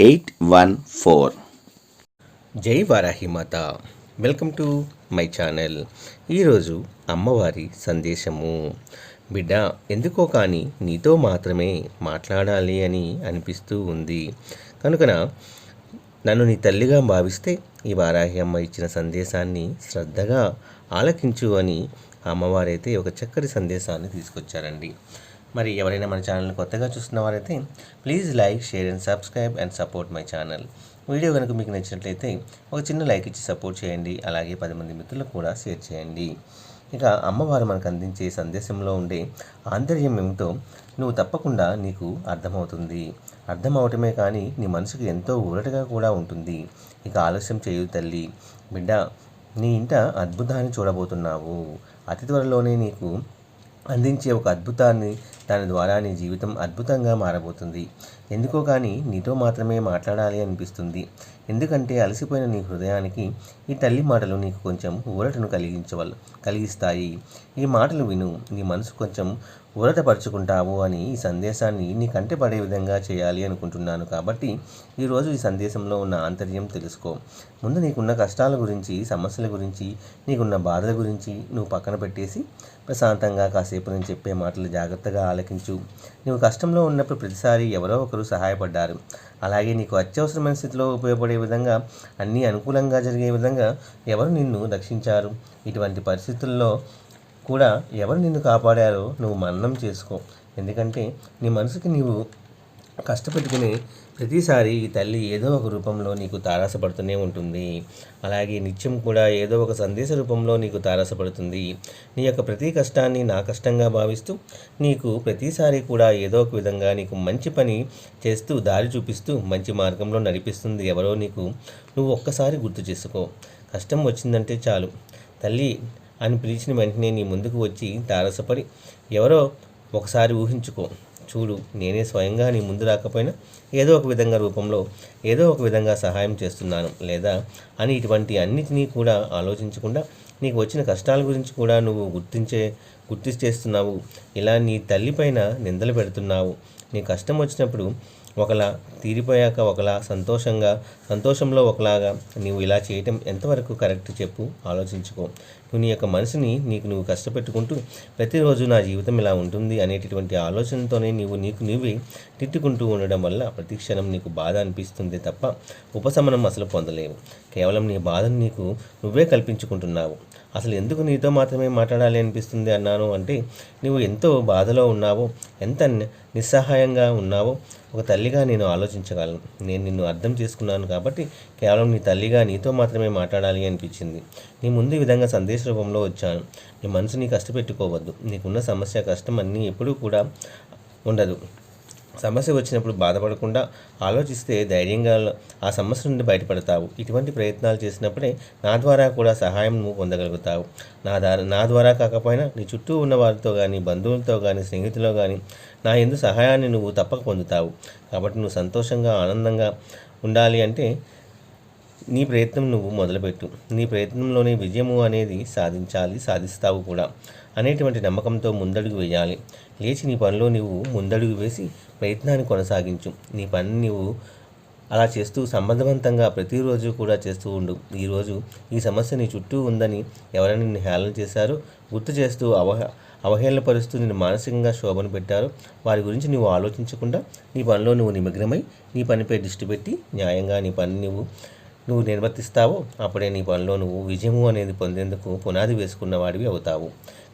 eight one four. జై Varahi Mata. Welcome to my channel. ఈరోజు అమ్మవారి సందేశము. బిడ్డ ఎందుకో కానీ నీతో మాత్రమే మాట్లాడాలి అని అనిపిస్తూ ఉంది. కనుకన నన్ను నీ తల్లిగా భావిస్తే ఈ వారాహి అమ్మ ఇచ్చిన సందేశాన్ని శ్రద్ధగా ఆలకించు అని అమ్మవారైతే ఒక చక్కటి సందేశాన్ని తీసుకొచ్చారండి. మరి ఎవరైనా మన ఛానల్ని కొత్తగా చూస్తున్న వారైతే please like share and subscribe and support my channel. Video కనుక మీకు నచ్చినట్లయితే ఒక చిన్న లైక్ ఇచ్చి సపోర్ట్ చేయండి అలాగే పది మంది మిత్రులకు కూడా షేర్ చేయండి. ఇక అమ్మవారు మనకు అందించే సందేశంలో ఉండే ఆంతర్యం ఏమిటో నువ్వు తప్పకుండా నీకు అర్థమవుతుంది. అర్థమవటమే కానీ నీ మనసుకు ఎంతో ఊరటగా కూడా ఉంటుంది. ఇక ఆలస్యం చేయు తల్లి. బిడ్డ నీ ఇంట అద్భుతాన్ని చూడబోతున్నావు. అతి త్వరలోనే నీకు అందించే ఒక అద్భుతాన్ని దాని ద్వారా నీ జీవితం అద్భుతంగా మారబోతుంది. ఎందుకో కానీ నీతో మాత్రమే మాట్లాడాలి అనిపిస్తుంది. ఎందుకంటే అలసిపోయిన నీ హృదయానికి ఈ తల్లి మాటలు నీకు కొంచెం ఊరటను కలిగించవల్ కలిగిస్తాయి. ఈ మాటలు విను నీ మనసు కొంచెం ఊరటపరుచుకుంటావు అని ఈ సందేశాన్ని నీ కంటే పడే విధంగా చేయాలి అనుకుంటున్నాను కాబట్టి ఈరోజు ఈ సందేశంలో ఉన్న ఆంతర్యం తెలుసుకో. ముందు నీకున్న కష్టాల గురించి సమస్యల గురించి నీకున్న బాధల గురించి నువ్వు పక్కన పెట్టేసి ప్రశాంతంగా కాసేపు నేను చెప్పే మాటలు జాగ్రత్తగా ఆలకించు. నువ్వు కష్టంలో ఉన్నప్పుడు ప్రతిసారి ఎవరో ఒకరు సహాయపడ్డారు. అలాగే నీకు అత్యవసరమైన స్థితిలో ఉపయోగపడే విధంగా అన్నీ అనుకూలంగా జరిగే విధంగా ఎవరు నిన్ను రక్షించారు? ఇటువంటి పరిస్థితుల్లో కూడా ఎవరు నిన్ను కాపాడారో నువ్వు మరణం చేసుకో. ఎందుకంటే నీ మనసుకి నీవు కష్టపెట్టుకుని ప్రతిసారి ఈ తల్లి ఏదో ఒక రూపంలో నీకు తారాసపడుతూనే ఉంటుంది. అలాగే నిత్యం కూడా ఏదో ఒక సందేశ రూపంలో నీకు తారాసపడుతుంది. నీ యొక్క ప్రతి కష్టాన్ని నా కష్టంగా భావిస్తూ నీకు ప్రతిసారి కూడా ఏదో ఒక విధంగా నీకు మంచి పని చేస్తూ దారి చూపిస్తూ మంచి మార్గంలో నడిపిస్తుంది ఎవరో నీకు నువ్వు ఒక్కసారి గుర్తు చేసుకో. కష్టం వచ్చిందంటే చాలు. తల్లి అని పిలిచిన వెంటనే నీ ముందుకు వచ్చి తారసపడి ఎవరో ఒకసారి ఊహించుకో. చూడు నేనే స్వయంగా నీ ముందు రాకపోయినా ఏదో ఒక విధంగా రూపంలో ఏదో ఒక విధంగా సహాయం చేస్తున్నాను లేదా? అని ఇటువంటి అన్నిటినీ కూడా ఆలోచించకుండా నీకు వచ్చిన కష్టాల గురించి కూడా నువ్వు గుర్తించే గుర్తించేస్తున్నావు ఇలా నీ తల్లిపైన నిందలు పెడుతున్నావు. నీ కష్టం వచ్చినప్పుడు ఒకలా తీరిపోయాక ఒకలా సంతోషంగా సంతోషంలో ఒకలాగా నీవు ఇలా చేయటం ఎంతవరకు కరెక్ట్ చెప్పు ఆలోచించుకో. నువ్వు నీ యొక్క మనసుని నీకు నువ్వు కష్టపెట్టుకుంటూ ప్రతిరోజు నా జీవితం ఇలా ఉంటుంది అనేటటువంటి ఆలోచనతోనే నీవు నీకు నువ్వే తిట్టుకుంటూ ఉండడం వల్ల ప్రతి క్షణం నీకు బాధ అనిపిస్తుంది తప్ప ఉపశమనం అసలు పొందలేవు. కేవలం నీ బాధను నీకు నువ్వే కల్పించుకుంటున్నావు. అసలు ఎందుకు నీతో మాత్రమే మాట్లాడాలి అనిపిస్తుంది అన్నాను అంటే నువ్వు ఎంతో బాధలో ఉన్నావో ఎంత నిస్సహాయంగా ఉన్నావో ఒక తల్లిగా నేను ఆలోచించగలను. నేను నిన్ను అర్థం చేసుకున్నాను కాబట్టి కేవలం నీ తల్లిగా నీతో మాత్రమే మాట్లాడాలి అనిపించింది. నీ ముందు ఈ విధంగా సందేశ రూపంలో వచ్చాను. నీ మనసుని కష్టపెట్టుకోవద్దు. నీకున్న సమస్య కష్టం అన్నీ ఎప్పుడూ కూడా ఉండదు. సమస్య వచ్చినప్పుడు బాధపడకుండా ఆలోచిస్తే ధైర్యంగా ఆ సమస్య నుండి బయటపడతావు. ఇటువంటి ప్రయత్నాలు చేసినప్పుడే నా ద్వారా కూడా సహాయం నువ్వు పొందగలుగుతావు. నా ద్వారా నా ద్వారా కాకపోయినా నీ చుట్టూ ఉన్న వారితో కానీ బంధువులతో కానీ స్నేహితులతో కానీ నా ఎందు సహాయాన్ని నువ్వు తప్పక పొందుతావు. కాబట్టి నువ్వు సంతోషంగా ఆనందంగా ఉండాలి అంటే నీ ప్రయత్నం నువ్వు మొదలుపెట్టు. నీ ప్రయత్నంలోనే విజయము అనేది సాధించాలి సాధిస్తావు కూడా. అనేటువంటి నమ్మకంతో ముందడుగు వేయాలి. లేచి నీ పనిలో నువ్వు ముందడుగు వేసి ప్రయత్నాన్ని కొనసాగించు. నీ పని నువ్వు అలా చేస్తూ సమర్థవంతంగా ప్రతిరోజు కూడా చేస్తూ ఉండు. ఈరోజు ఈ సమస్య నీ చుట్టూ ఉందని ఎవరైనా నిన్ను హేళన చేశారో? గుర్తు చేస్తూ అవహ అవహేళనపరుస్తూ నిన్ను మానసికంగా శోభను పెట్టారో? వారి గురించి నువ్వు ఆలోచించకుండా నీ పనిలో నువ్వు నిమగ్నమై నీ పనిపై దృష్టి పెట్టి న్యాయంగా నీ పని నువ్వు నువ్వు నిర్వర్తిస్తావో అప్పుడే నీ పనిలో నువ్వు విజయము అనేది పొందేందుకు పునాది వేసుకున్న వాడివి అవుతావు.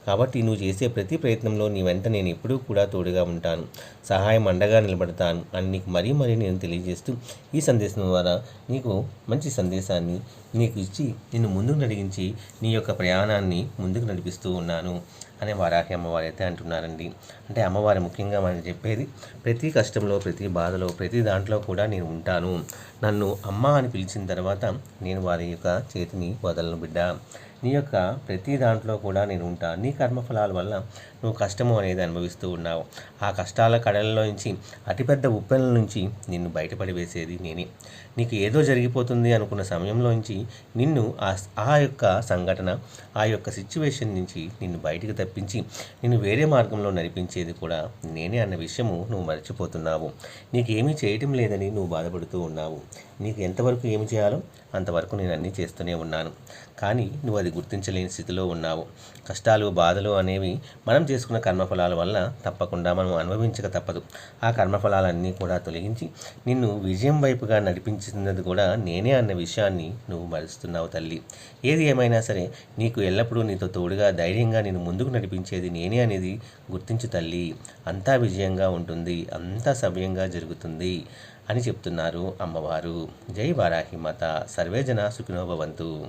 కాబట్టి నువ్వు చేసే ప్రతి ప్రయత్నంలో నీ వెంట నేను ఎప్పుడూ కూడా తోడుగా ఉంటాను. సహాయం అండగా నిలబడతాను అని నీకు మరీ మరీ నేను తెలియజేస్తూ ఈ సందేశం ద్వారా నీకు మంచి సందేశాన్ని నీకు ఇచ్చి నిన్ను ముందుకు నడిగించి నీ యొక్క ప్రయాణాన్ని ముందుకు నడిపిస్తూ ఉన్నాను. అని వారాహి అమ్మవారు అయితే అంటున్నారండి. అంటే అమ్మవారు ముఖ్యంగా మనకి చెప్పేది ప్రతి కష్టంలో ప్రతి బాధలో ప్రతి దాంట్లో కూడా నేను ఉంటాను. నన్ను అమ్మ అని పిలిచిన తర్వాత నేను వారి యొక్క చేతిని వదలను బిడ్డ. నీ యొక్క ప్రతి దాంట్లో కూడా నేను ఉంటాను నీ కర్మఫలాల వల్ల నువ్వు కష్టము అనేది అనుభవిస్తూ ఉన్నావు. ఆ కష్టాల కడలలో నుంచి అతిపెద్ద ఉప్పెనల నుంచి నిన్ను బయటపడి వేసేది నేనే. నీకు ఏదో జరిగిపోతుంది అనుకున్న సమయంలోంచి నిన్ను ఆ ఆ యొక్క సంఘటన ఆ యొక్క సిచ్యువేషన్ నుంచి నిన్ను బయటికి తప్పించి నిన్ను వేరే మార్గంలో నడిపించేది కూడా నేనే అన్న విషయము నువ్వు మర్చిపోతున్నావు. నీకు చేయటం లేదని నువ్వు బాధపడుతూ ఉన్నావు. నీకు ఎంతవరకు ఏమి చేయాలో అంతవరకు నేను అన్నీ చేస్తూనే ఉన్నాను. కానీ నువ్వు అది గుర్తించలేని స్థితిలో ఉన్నావు. కష్టాలు బాధలు అనేవి మనం చేసుకున్న కర్మఫలాల వల్ల తప్పకుండా మనం అనుభవించక తప్పదు. ఆ కర్మఫలాలన్నీ కూడా తొలగించి నిన్ను విజయం వైపుగా నడిపించినది కూడా నేనే అన్న విషయాన్ని నువ్వు మరుస్తున్నావు తల్లి. ఏది ఏమైనా సరే నీకు ఎల్లప్పుడూ నీతో తోడుగా ధైర్యంగా నేను ముందుకు నడిపించేది నేనే అనేది గుర్తించు తల్లి. అంతా విజయంగా ఉంటుంది. అంతా సవ్యంగా జరుగుతుంది. అని చెప్తున్నారు అమ్మవారు. జై వారాహి మాత. సర్వేజన సుఖినోభవంతు